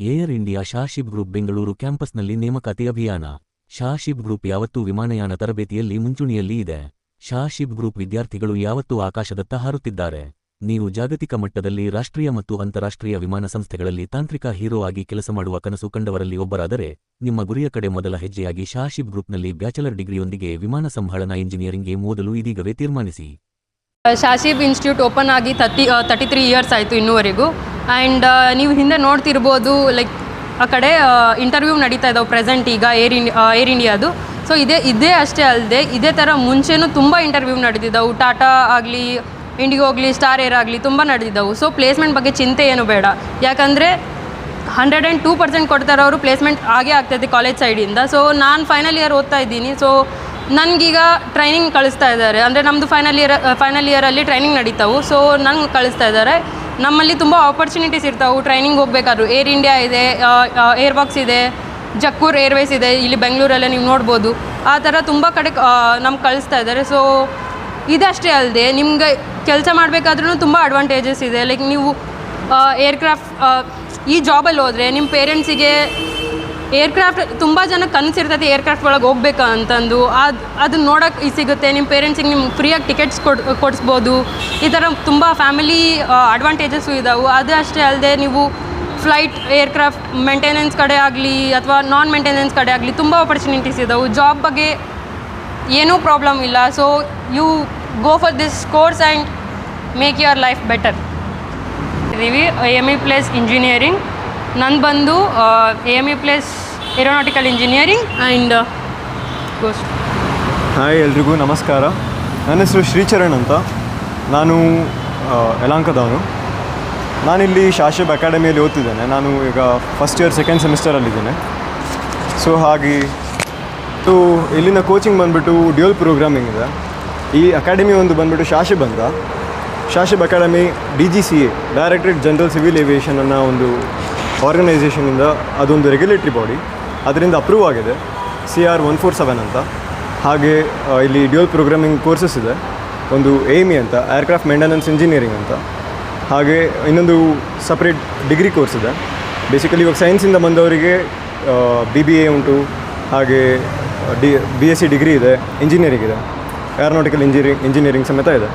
Air India Shashib group Bengaluru ಕ್ಯಾಂಪಸ್ನಲ್ಲಿ ನೇಮಕಾತಿ ಅಭಿಯಾನ. ಶಾಶಿಬ್ ಗ್ರೂಪ್ ಯಾವತ್ತೂ ವಿಮಾನಯಾನ ತರಬೇತಿಯಲ್ಲಿ ಮುಂಚೂಣಿಯಲ್ಲಿ ಇದೆ. ಶಾಶಿಬ್ ಗ್ರೂಪ್ ವಿದ್ಯಾರ್ಥಿಗಳು ಯಾವತ್ತೂ ಆಕಾಶದತ್ತ ಹಾರುತ್ತಿದ್ದಾರೆ. ನೀವು ಜಾಗತಿಕ ಮಟ್ಟದಲ್ಲಿ ರಾಷ್ಟ್ರೀಯ ಮತ್ತು ಅಂತಾರಾಷ್ಟ್ರೀಯ ವಿಮಾನ ಸಂಸ್ಥೆಗಳಲ್ಲಿ ತಾಂತ್ರಿಕ ಹೀರೋ ಆಗಿ ಕೆಲಸ ಮಾಡುವ ಕನಸು ಕಂಡವರಲ್ಲಿ ಒಬ್ಬರಾದರೆ, ನಿಮ್ಮ ಗುರಿಯ ಕಡೆ ಮೊದಲ ಹೆಜ್ಜೆಯಾಗಿ ಶಾಶಿಬ್ ಗ್ರೂಪ್ನಲ್ಲಿ ಬ್ಯಾಚಲರ್ ಡಿಗ್ರಿಯೊಂದಿಗೆ ವಿಮಾನ ಸಂಭಾಳನಾ ಇಂಜಿನಿಯರಿಂಗ್ಗೆ ಓದಲು ಇದೀಗವೇ ತೀರ್ಮಾನಿಸಿ. ಶಾಶಿಬ್ ಇನ್ಸ್ಟಿಟ್ಯೂಟ್ ಓಪನ್ ಆಗಿ ತರ್ಟಿ ತರ್ಟಿ ತ್ರೀ ಇಯರ್ಸ್ ಆಯಿತು ಇನ್ನೂವರೆಗೂ. ಆ್ಯಂಡ್ ನೀವು ಹಿಂದೆ ನೋಡ್ತಿರ್ಬೋದು ಲೈಕ್ ಆ ಕಡೆ ಇಂಟರ್ವ್ಯೂ ನಡೀತಾ ಇದ್ದಾವೆ ಪ್ರೆಸೆಂಟ್ ಈಗ ಏರ್ ಇಂಡಿಯಾ ಏರ್ ಇಂಡಿಯಾದು ಸೊ ಇದೇ ಇದೇ ಅಷ್ಟೇ ಅಲ್ಲದೆ ಇದೇ ಥರ ಮುಂಚೆನೂ ತುಂಬ ಇಂಟರ್ವ್ಯೂ ನಡೆದಿದ್ದವು ಟಾಟಾ ಆಗಲಿ ಇಂಡಿಗೋ ಆಗಲಿ ಸ್ಟಾರ್ ಏರ್ ಆಗಲಿ ತುಂಬ ನಡೆದಿದ್ದವು ಸೊ ಪ್ಲೇಸ್ಮೆಂಟ್ ಬಗ್ಗೆ ಚಿಂತೆ ಏನು ಬೇಡ. ಯಾಕಂದರೆ ಹಂಡ್ರೆಡ್ ಆ್ಯಂಡ್ ಟೂ ಪರ್ಸೆಂಟ್ ಕೊಡ್ತಾರೆ ಪ್ಲೇಸ್ಮೆಂಟ್ ಆಗೇ ಆಗ್ತೈತೆ ಕಾಲೇಜ್ ಸೈಡಿಂದ ಸೊ ನಾನು ಫೈನಲ್ ಇಯರ್ ಓದ್ತಾ ಇದ್ದೀನಿ. ಸೊ ನನಗೀಗ ಟ್ರೈನಿಂಗ್ ಕಳಿಸ್ತಾ ಇದ್ದಾರೆ. ಅಂದರೆ ನಮ್ಮದು ಫೈನಲ್ ಇಯರ್ ಫೈನಲ್ ಇಯರಲ್ಲಿ ಟ್ರೈನಿಂಗ್ ನಡೀತಾವೆ. ಸೊ ನಂಗೆ ಕಳಿಸ್ತಾ ಇದ್ದಾರೆ. ನಮ್ಮಲ್ಲಿ ತುಂಬ ಆಪರ್ಚುನಿಟೀಸ್ ಇರ್ತಾವೆ. ಟ್ರೈನಿಂಗ್ ಹೋಗ್ಬೇಕಾದ್ರು. ಏರ್ ಇಂಡಿಯಾ ಇದೆ ಏರ್ ಬಾಕ್ಸ್ ಇದೆ ಜಕ್ಕೂರ್ ಏರ್ವೇಸ್ ಇದೆ. ಇಲ್ಲಿ ಬೆಂಗಳೂರಲ್ಲೇ ನೀವು ನೋಡ್ಬೋದು. ಆ ಥರ ತುಂಬ ಕಡೆ ನಮ್ಗೆ ಕಳಿಸ್ತಾ ಇದ್ದಾರೆ. ಸೊ ಇದಷ್ಟೇ ಅಲ್ಲದೆ ನಿಮಗೆ ಕೆಲಸ ಮಾಡಬೇಕಾದ್ರೂ ತುಂಬ ಅಡ್ವಾಂಟೇಜಸ್ ಇದೆ. ಲೈಕ್ ನೀವು ಏರ್ಕ್ರಾಫ್ಟ್ ಈ ಜಾಬಲ್ಲಿ ಹೋದರೆ ನಿಮ್ಮ ಪೇರೆಂಟ್ಸಿಗೆ ಏರ್ಕ್ರಾಫ್ಟ್ ತುಂಬ ಜನ ಕನಸಿರ್ತೈತೆ ಏರ್ಕ್ರಾಫ್ಟ್ ಒಳಗೆ ಹೋಗ್ಬೇಕು ಅಂತಂದು. ಅದು ಅದನ್ನ ನೋಡೋಕೆ ಸಿಗುತ್ತೆ. ನಿಮ್ಮ ಪೇರೆಂಟ್ಸಿಗೆ ನಿಮ್ಗೆ ಫ್ರೀಯಾಗಿ ಟಿಕೆಟ್ಸ್ ಕೊಡ್, ಕೊಡಿಸ್ಬೋದು. ಈ ಥರ ತುಂಬ ಫ್ಯಾಮಿಲಿ ಅಡ್ವಾಂಟೇಜಸ್ಸು ಇದಾವೆ. ಅದು ಅಷ್ಟೇ ಅಲ್ಲದೆ ನೀವು ಫ್ಲೈಟ್ ಏರ್ಕ್ರಾಫ್ಟ್ ಮೇಂಟೆನೆನ್ಸ್ ಕಡೆ ಆಗಲಿ ಅಥವಾ ನಾನ್ ಮೇಂಟೆನೆನ್ಸ್ ಕಡೆ ಆಗಲಿ ತುಂಬ ಆಪರ್ಚುನಿಟೀಸ್ ಇದಾವೆ. ಜಾಬ್ ಬಗ್ಗೆ ಏನೂ ಪ್ರಾಬ್ಲಮ್ ಇಲ್ಲ. So you go for this course and make your life better ಇದ್ದೀವಿ ಎಂ ಇ ಪ್ಲೇಸ್ ಇಂಜಿನಿಯರಿಂಗ್ ನಂದು ಬಂದು A M U plus aeronautical engineering and hi ಎಲ್ರಿಗೂ ನಮಸ್ಕಾರ. ನನ್ನ ಹೆಸರು ಶ್ರೀಚರಣ್ ಅಂತ. ನಾನು ಯಲಾಂಕದವನು ನಾನಿಲ್ಲಿ ಶಾಶಬ್ ಅಕಾಡೆಮಿಯಲ್ಲಿ ಓದ್ತಿದ್ದೇನೆ. ನಾನು ಈಗ ಫಸ್ಟ್ ಇಯರ್ ಸೆಕೆಂಡ್ ಸೆಮಿಸ್ಟರಲ್ಲಿದ್ದೇನೆ ಸೊ ಹಾಗೆ ಸೊ ಇಲ್ಲಿನ ಕೋಚಿಂಗ್ ಬಂದುಬಿಟ್ಟು ಡ್ಯೂಯಲ್ ಪ್ರೋಗ್ರಾಮಿಂಗ್ ಇದೆ. ಈ ಅಕಾಡೆಮಿ ಒಂದು ಬಂದುಬಿಟ್ಟು ಶಾಶಬ್ ಅಂತ. Shashib academy D G C A directorate general civil aviation ಅನ್ನೋ ಒಂದು ಆರ್ಗನೈಸೇಷನಿಂದ ಅದೊಂದು ರೆಗ್ಯುಲೇಟ್ರಿ ಬಾಡಿ ಅದರಿಂದ ಅಪ್ರೂವ್ ಆಗಿದೆ. C R one four seven ಅಂತ. ಹಾಗೆ ಇಲ್ಲಿ ಡ್ಯೂಯಲ್ ಪ್ರೋಗ್ರಾಮಿಂಗ್ ಕೋರ್ಸಸ್ ಇದೆ. ಒಂದು ಏಮಿ ಅಂತ ಏರ್ಕ್ರಾಫ್ಟ್ ಮೇಂಟೆನೆನ್ಸ್ ಇಂಜಿನಿಯರಿಂಗ್ ಅಂತ. ಹಾಗೆ ಇನ್ನೊಂದು ಸಪ್ರೇಟ್ ಡಿಗ್ರಿ ಕೋರ್ಸ್ ಇದೆ. ಬೇಸಿಕಲಿ ಇವಾಗ ಸೈನ್ಸಿಂದ ಬಂದವರಿಗೆ ಬಿ ಬಿ ಎ ಉಂಟು. ಹಾಗೆ D B S C degree ಇದೆ ಇಂಜಿನಿಯರಿಂಗ್ ಇದೆ. ಏರೋನಾಟಿಕಲ್ ಇಂಜಿನಿಯರಿಂಗ್ ಇಂಜಿನಿಯರಿಂಗ್ ಸಮೇತ ಇದೆ.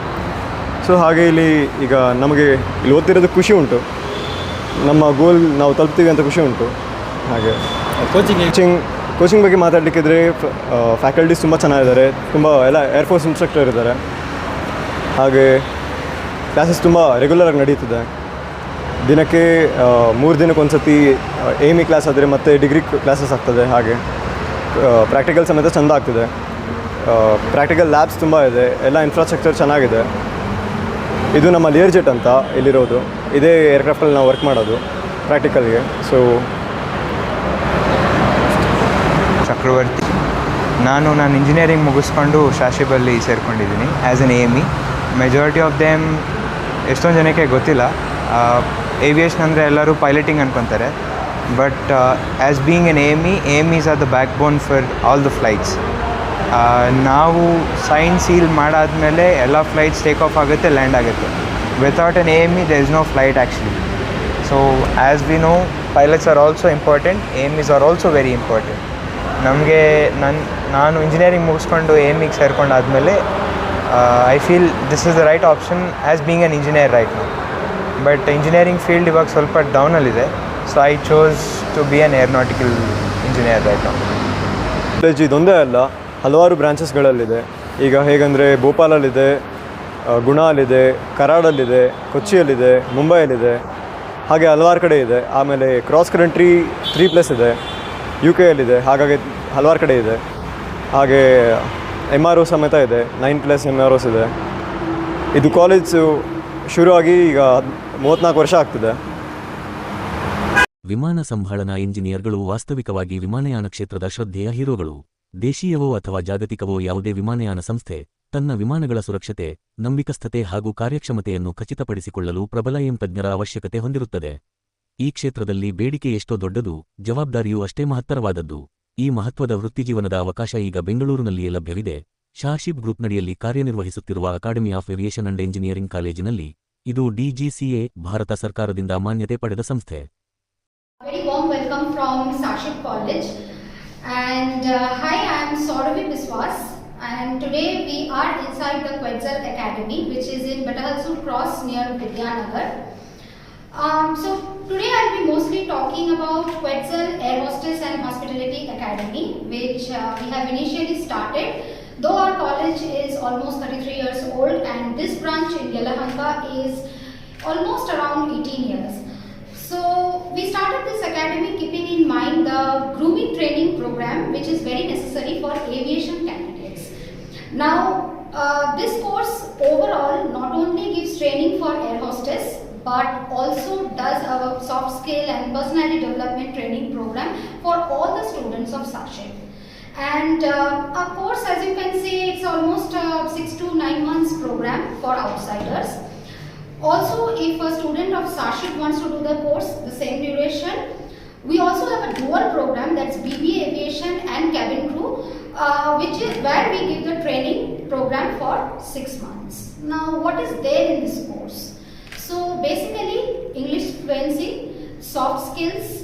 ಸೊ ಹಾಗೆ ಇಲ್ಲಿ ಈಗ ನಮಗೆ ಇಲ್ಲಿ ಓದ್ತಿರೋದು ಖುಷಿ ಉಂಟು. ನಮ್ಮ ಗೋಲ್ ನಾವು ತಲುಪ್ತೀವಿ ಅಂತ ಖುಷಿ ಉಂಟು. ಹಾಗೆ. ಕೋಚಿಂಗ್ ಕೋಚಿಂಗ್ ಕೋಚಿಂಗ್ ಬಗ್ಗೆ ಮಾತಾಡಲಿಕ್ಕಿದ್ರೆ ಫ್ಯಾಕಲ್ಟೀಸ್ ತುಂಬ ಚೆನ್ನಾಗಿದ್ದಾರೆ. ತುಂಬ ಎಲ್ಲ ಏರ್ಫೋರ್ಸ್ ಇನ್ಸ್ಟ್ರಕ್ಟರ್ ಇದ್ದಾರೆ. ಹಾಗೆ ಕ್ಲಾಸಸ್ ತುಂಬ ರೆಗ್ಯುಲರಾಗಿ ನಡೀತಿದೆ. ದಿನಕ್ಕೆ ಮೂರು ದಿನಕ್ಕೊಂದು ಸತಿ ಏಮಿ ಕ್ಲಾಸ್ ಆದರೆ ಮತ್ತೆ ಡಿಗ್ರಿ ಕ್ಲಾಸಸ್ ಆಗ್ತದೆ. ಹಾಗೆ ಪ್ರಾಕ್ಟಿಕಲ್ ಸಮೇತ ಚೆಂದ ಆಗ್ತಿದೆ. ಪ್ರಾಕ್ಟಿಕಲ್ ಲ್ಯಾಬ್ಸ್ ತುಂಬ ಇದೆ. ಎಲ್ಲ ಇನ್ಫ್ರಾಸ್ಟ್ರಕ್ಚರ್ ಚೆನ್ನಾಗಿದೆ. ಇದು ನಮ್ಮ ಲಿಯರ್ ಜೆಟ್ ಅಂತ ಇಲ್ಲಿರೋದು. ಇದೇ ಏರ್ಕ್ರಾಫ್ಟಲ್ಲಿ ನಾವು ವರ್ಕ್ ಮಾಡೋದು ಪ್ರಾಕ್ಟಿಕಲ್ಗೆ ಸೊ ಚಕ್ರವರ್ತಿ. ನಾನು ನಾನು ಇಂಜಿನಿಯರಿಂಗ್ ಮುಗಿಸ್ಕೊಂಡು ಶಾಶಿಬಲ್ಲಿ ಸೇರ್ಕೊಂಡಿದ್ದೀನಿ as an M majority of them ಎಷ್ಟೊಂದು ಜನಕ್ಕೆ ಗೊತ್ತಿಲ್ಲ. ಏವಿಯೇಷನ್ ಅಂದರೆ ಎಲ್ಲರೂ piloting ಅನ್ಕೊತಾರೆ. But as being an M is are the backbone for all the flights ನಾವು ಸೈನ್ ಸೀಲ್ ಮಾಡಾದಮೇಲೆ ಎಲ್ಲ ಫ್ಲೈಟ್ಸ್ ಟೇಕ್ ಆಫ್ ಆಗುತ್ತೆ ಲ್ಯಾಂಡ್ ಆಗುತ್ತೆ. Without an M E the is no flight actually so as we know pilots are also important AME is are also very important ನಮಗೆ ನನ್ನ ನಾನು engineering ಮುಗಿಸ್ಕೊಂಡು ಏಮಿಗೆ ಸೇರ್ಕೊಂಡಾದಮೇಲೆ I feel this is the right option as being an engineer right ನಾವು but engineering field ಇವಾಗ ಸ್ವಲ್ಪ ಡೌನಲ್ಲಿದೆ so I chose to be an aeronautical engineer right ನಾವು ಇದೊಂದೇ ಅಲ್ಲ ಹಲವಾರು ಬ್ರಾಂಚಸ್ಗಳಲ್ಲಿದೆ ಈಗ ಹೇಗಂದರೆ ಭೋಪಾಲಲ್ಲಿದೆ ಗುಣ ಗುಣಾಲಿದೆ, ಕರಾಡಲ್ಲಿದೆ, ಕೊಚ್ಚಿಯಲ್ಲಿದೆ, ಮುಂಬೈಯಲ್ಲಿದೆ, ಹಾಗೆ ಹಲವಾರು ಕಡೆ ಇದೆ. ಆಮೇಲೆ ಕ್ರಾಸ್ ಕಂಟ್ರಿ ತ್ರೀ ಪ್ಲಸ್ ಇದೆ ಯು ಕೆಯಲ್ಲಿದೆ ಹಾಗಾಗಿ ಹಲವಾರು ಕಡೆ ಇದೆ. ಹಾಗೆ ಎಂ ಆರ್ ಒ ಸಮೇತ ಇದೆ nine plus M R Os ಇದೆ. ಇದು ಕಾಲೇಜು ಶುರುವಾಗಿ ಈಗ ಮೂವತ್ತ್ನಾಲ್ಕು ವರ್ಷ ಆಗ್ತಿದೆ. ವಿಮಾನ ಸಂಭಾಳನಾ ಇಂಜಿನಿಯರ್ಗಳು ವಾಸ್ತವಿಕವಾಗಿ ವಿಮಾನಯಾನ ಕ್ಷೇತ್ರದ ಶ್ರದ್ಧೆಯ ಹೀರೋಗಳು. ದೇಶೀಯವೋ ಅಥವಾ ಜಾಗತಿಕವೋ ಯಾವುದೇ ವಿಮಾನಯಾನ ಸಂಸ್ಥೆ, ತನ್ನ ವಿಮಾನಗಳ ಸುರಕ್ಷತೆ, ನಂಬಿಕಸ್ಥತೆ ಹಾಗೂ ಕಾರ್ಯಕ್ಷಮತೆಯನ್ನು ಖಚಿತಪಡಿಸಿಕೊಳ್ಳಲು ಪ್ರಬಲ ಎಂ ತಜ್ಞರ ಅವಶ್ಯಕತೆ ಹೊಂದಿರುತ್ತದೆ. ಈ ಕ್ಷೇತ್ರದಲ್ಲಿ ಬೇಡಿಕೆ ಎಷ್ಟೋ ದೊಡ್ಡದು, ಜವಾಬ್ದಾರಿಯೂ ಅಷ್ಟೇ ಮಹತ್ತರವಾದದ್ದು. ಈ ಮಹತ್ವದ ವೃತ್ತಿಜೀವನದ ಅವಕಾಶ ಈಗ ಬೆಂಗಳೂರಿನಲ್ಲಿಯೇ ಲಭ್ಯವಿದೆ. ಶಾಶಿಬ್ ಗ್ರೂಪ್ನಡಿಯಲ್ಲಿ ಕಾರ್ಯನಿರ್ವಹಿಸುತ್ತಿರುವ academy of aviation and engineering ಕಾಲೇಜಿನಲ್ಲಿ ಇದು ಡಿಜಿಸಿಎ ಭಾರತ ಸರ್ಕಾರದಿಂದ ಮಾನ್ಯತೆ ಪಡೆದ ಸಂಸ್ಥೆ. And uh, hi, I am Sauravi Biswas. And today we are inside the Quetzal Academy, which is in Batahalsur Cross near Vidyanagar. Um, so today I'll be mostly talking about Quetzal Air Hostess and Hospitality Academy, which uh, we have initially started. Though our college is almost 33 years old, and this branch in Yelahanka is almost around 18 years. So we started this academy keeping in mind the grooming training program, which is very necessary for aviation candidates. Now, uh, this course overall not only gives training for air hostess but also does a soft skill and personality development training program for all the students of Sakship. And uh, our course, as you can see, it's almost a six to nine months program for outsiders. Also, if a student of Sakship wants to do the course, the same duration. We also have a dual program that's BBA Aviation and Cabin Crew, uh, which is where we give the training program for six months. Now, what is there in this course? So, basically, English fluency, soft skills,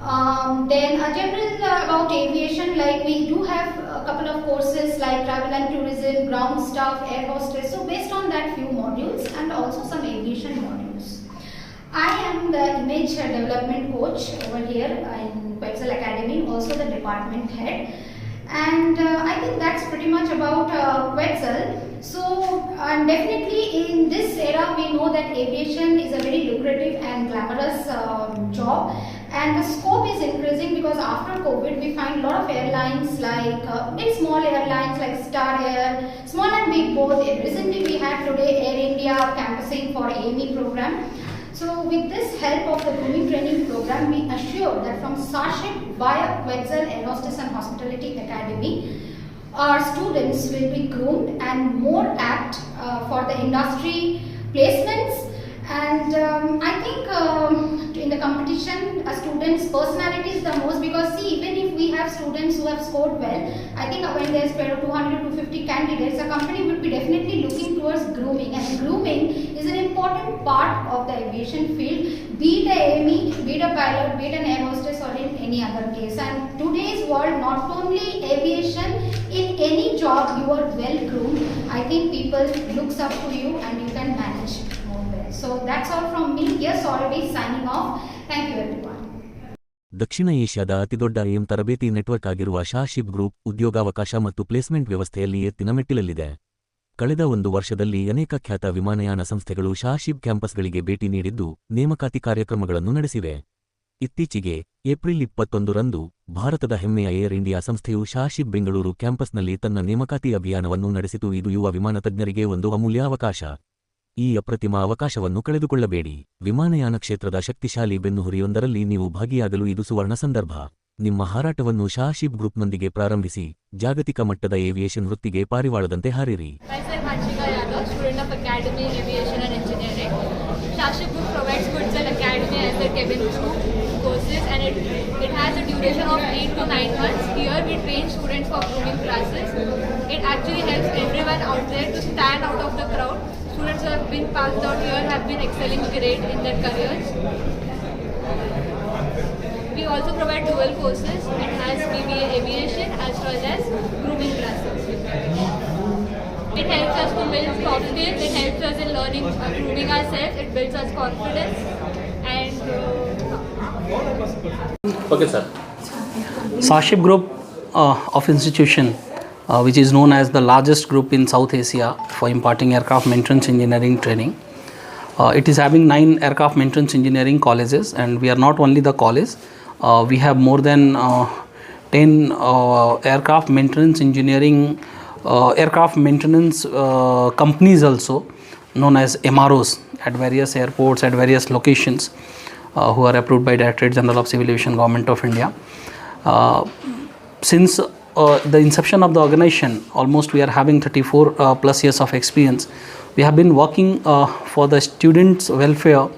um, then a general uh, about aviation, like we do have a couple of courses like travel and tourism, ground staff, air hostess. So based on that, few modules and also some aviation modules. I am the image development coach over here in Quetzal Academy, also the department head. And uh, I think that's pretty much about uh, Quetzal. So, and definitely in this era, we know that aviation is a very lucrative and glamorous um, job. And the scope is increasing because after COVID, we find a lot of airlines like uh, small airlines like Star Air, small and big both. Recently, we had today Air India campusing for AME program. So with this help of the grooming training program, we assure that from Sarship via Quetzal Air Hostess and Hospitality Academy, our students will be groomed and more apt uh, for the industry placements. And um, I think um, in the competition, a student's personality is the most because see, even if we have students who have scored well, I think when there's 200 to 250 candidates, a company would be definitely looking towards grooming. And grooming is an important part of the aviation field, be it a AME, be it a pilot, be it an air hostess or in any other case. And today's world, not only aviation, in any job you are well groomed, I think people looks up to you and you can manage. So that's all from me. Yes, already signing off. Thank you everyone. ದಕ್ಷಿಣ ಏಷ್ಯಾದ ಅತಿದೊಡ್ಡ M ತರಬೇತಿ network ಆಗಿರುವ ಶಾಶಿಪ್ group ಉದ್ಯೋಗಾವಕಾಶ ಮತ್ತು placement ವ್ಯವಸ್ಥೆಯಲ್ಲಿ ಎತ್ತಿನ ಮೆಟ್ಟಿಲಲ್ಲಿದೆ ಕಳೆದ ಒಂದು ವರ್ಷದಲ್ಲಿ ಅನೇಕ ಖ್ಯಾತ ವಿಮಾನಯಾನ ಸಂಸ್ಥೆಗಳು ಶಾಶಿಪ್ ಕ್ಯಾಂಪಸ್ಗಳಿಗೆ ಭೇಟಿ ನೀಡಿದ್ದು ನೇಮಕಾತಿ ಕಾರ್ಯಕ್ರಮಗಳನ್ನು ನಡೆಸಿವೆ ಇತ್ತೀಚೆಗೆ ಏಪ್ರಿಲ್ ಇಪ್ಪತ್ತೊಂದರಂದು ಭಾರತದ ಹೆಮ್ಮೆಯ ಏರ್ ಇಂಡಿಯಾ ಸಂಸ್ಥೆಯು ಶಾಶಿಪ್ ಬೆಂಗಳೂರು ಕ್ಯಾಂಪಸ್ನಲ್ಲಿ ತನ್ನ ನೇಮಕಾತಿ ಅಭಿಯಾನವನ್ನು ನಡೆಸಿತು ಇದು ಯುವ ವಿಮಾನ ತಜ್ಞರಿಗೆ ಒಂದು ಅಮೂಲ್ಯ ಅವಕಾಶ ಈ ಅಪ್ರತಿಮ ಅವಕಾಶವನ್ನು ಕಳೆದುಕೊಳ್ಳಬೇಡಿ. ವಿಮಾನಯಾನ ಕ್ಷೇತ್ರದ ಶಕ್ತಿಶಾಲಿ ಬೆನ್ನುಹುರಿಯೊಂದರಲ್ಲಿ ನೀವು ಭಾಗಿಯಾಗಲು ಇದು ಸುವರ್ಣ ಸಂದರ್ಭ. ನಿಮ್ಮ ಹಾರಾಟವನ್ನು ಶಾಶಿಬ್ ಗ್ರೂಪ್ನೊಂದಿಗೆ ಪ್ರಾರಂಭಿಸಿ. ಜಾಗತಿಕ ಮಟ್ಟದ ಏವಿಯೇಷನ್ ವೃತ್ತಿಗೆ ಪಾರಿವಾಳದಂತೆ ಹಾರಿರಿ. Actually helps everyone out there to stand out of the crowd. Students who have been passed out here have been excelling great in their careers. We also provide dual courses. It has BBA Aviation as well as grooming classes. It helps us to build soft skills. It helps us in learning, uh, grooming ourselves. It builds us confidence. And uh, Okay, sir. Saship Group uh, of institution, uh, which is known as the largest group in South Asia for imparting aircraft maintenance engineering training. Uh, it is having nine aircraft maintenance engineering colleges, and we are not only the college. Uh, we have more than uh, ten uh, aircraft maintenance engineering, uh, aircraft maintenance companies also, known as MROs, at various airports at various locations, who are approved by Directorate General of Civil Aviation, Government of India. Since uh, the inception of the organization, almost we are having 34 uh, plus years of experience. We have been working uh, for the students' welfare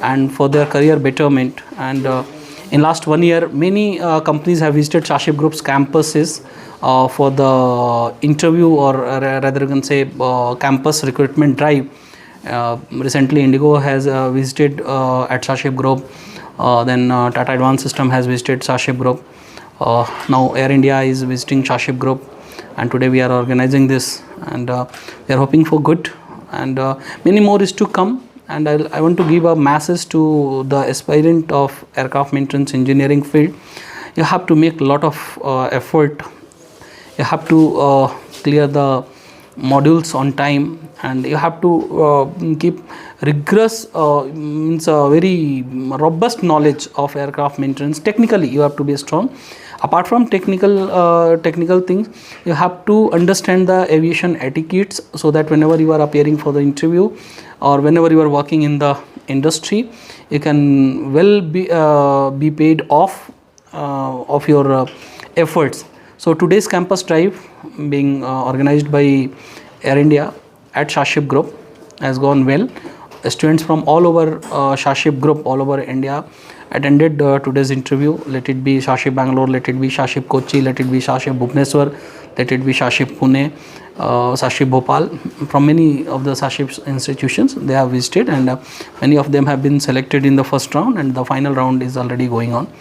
and for their career betterment. And uh, in last one year, many uh, companies have visited Shaship Group's campuses for the interview or rather can say campus recruitment drive. Recently, Indigo has visited at Shaship Group then Tata Advanced System has visited Shaship Group. Uh, now Air India is visiting Shaship Group, and today we are organizing this, and uh, we are hoping for good, and uh, many more is to come. And I'll, I want to give a message to the aspirant of aircraft maintenance engineering field. You have to make a lot of uh, effort you have to uh, clear the modules on time and you have to uh, keep rigorous uh, means a very robust knowledge of aircraft maintenance. Technically you have to be strong. Apart from technical uh, technical things you have to understand the aviation etiquettes so that whenever you are appearing for the interview or whenever you are working in the industry you can well be uh, be paid off uh, of your uh, efforts so today's campus drive being uh, organized by Air India at Shaship Group has gone well. Students from all over uh, Shaship Group, all over India attended uh, today's interview. Let it be Shaship Bangalore, let it be Shaship Kochi, let it be Shaship Bhubaneswar, let it be Shaship Pune, uh, Shaship Bhopal. From many of the Shaship institutions, they have visited and uh, many of them have been selected in the first round and the final round is already going on.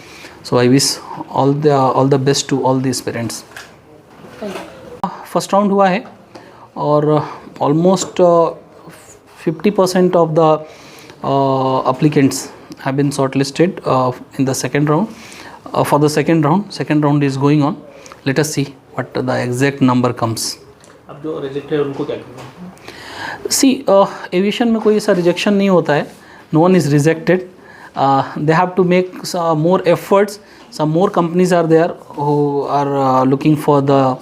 So I wish all the all the best to all the aspirants. First round हुआ है और almost fifty percent of the applicants have been shortlisted in the second round for the second round second round is going on let us see what the exact number comes अब जो reject है उनको क्या करना सी aviation में कोई ऐसा rejection नहीं होता है no one is rejected they have to make more efforts some more companies are there who are uh, looking for the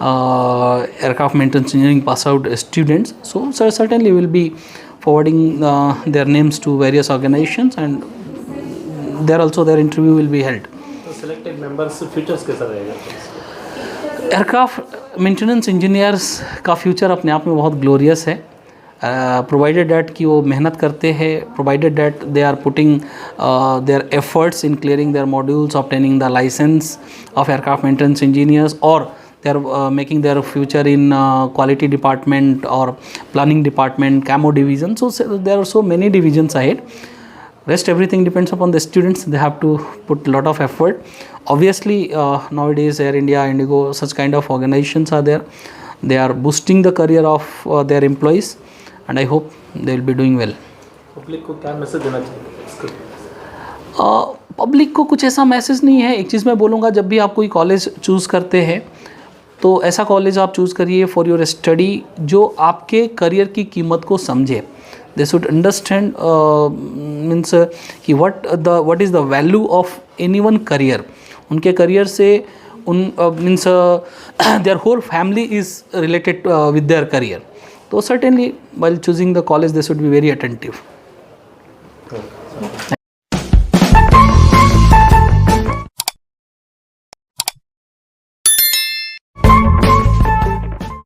uh, aircraft maintenance engineering pass out students so cer- certainly we'll be forwarding uh, their names to various organizations and there also their interview will be held. तो selected members features कैसा रहेगा? Aircraft maintenance engineers का future अपने आप में बहुत glorious है। Provided that कि वो मेहनत करते हैं provided that they are putting their efforts in clearing their modules obtaining the license of aircraft maintenance engineers और they are uh, making their future in uh, quality department or planning department camo division so so there are so many divisions ahead rest everything depends upon the students they have to put lot of effort obviously uh, nowadays air india indigo such kind of organizations are there they are boosting the career of uh, their employees and i hope they will be doing well public को क्या message देना चाहिए इसके public को कुछ ऐसा message नहीं है एक चीज़ मैं बोलूँगा जब भी आप कोई कॉलेज चूज़ करते हैं तो ऐसा कॉलेज आप चूज़ करिए फॉर योर स्टडी जो आपके करियर की कीमत को समझे। दे शुड अंडरस्टैंड मीन्स कि what the what is the value of any one career उनके करियर से उन means their whole family is related with their career तो certainly while choosing the college they should be very attentive